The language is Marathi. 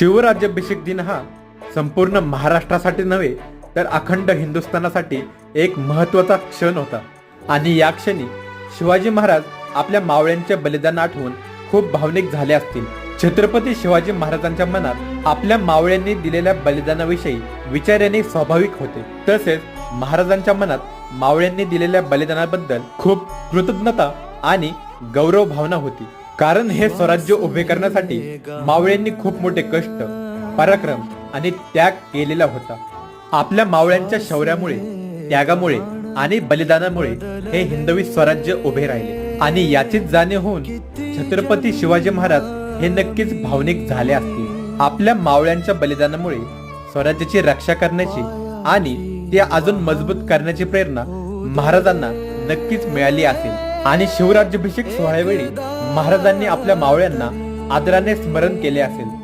शिवराज्याभिषेक दिन हा संपूर्ण महाराष्ट्रासाठी नव्हे तर अखंड हिंदुस्थानासाठी एक महत्त्वाचा क्षण होता. आणि या क्षणी शिवाजी महाराज आपल्या मावळ्यांचे बलिदान आठवून खूप भावनिक झाले असतील. छत्रपती शिवाजी महाराजांच्या मनात आपल्या मावळ्यांनी दिलेल्या बलिदानाविषयी विचार येणे स्वाभाविक होते. तसेच महाराजांच्या मनात मावळ्यांनी दिलेल्या बलिदानाबद्दल खूप कृतज्ञता आणि गौरव भावना होती. कारण हे स्वराज्य उभे करण्यासाठी मावळ्यांनी खूप मोठे कष्ट पराक्रम आणि त्याग केलेला होता. आपल्या मावळ्यांच्या शौर्यामुळे त्यागामुळे आणि बलिदानामुळे हे हिंदवी स्वराज्य उभे राहिले. आणि याचीच जाणीव होऊन छत्रपती शिवाजी महाराज हे नक्कीच भावनिक झाले असतील. आपल्या मावळ्यांच्या बलिदानामुळे स्वराज्याची रक्षा करण्याची आणि ते अजून मजबूत करण्याची प्रेरणा महाराजांना नक्कीच मिळाली असेल. आणि शिवराज्याभिषेक सोहळ्यावेळी महाराजांनी आपल्या मावळ्यांना आदराने स्मरण केले असेल.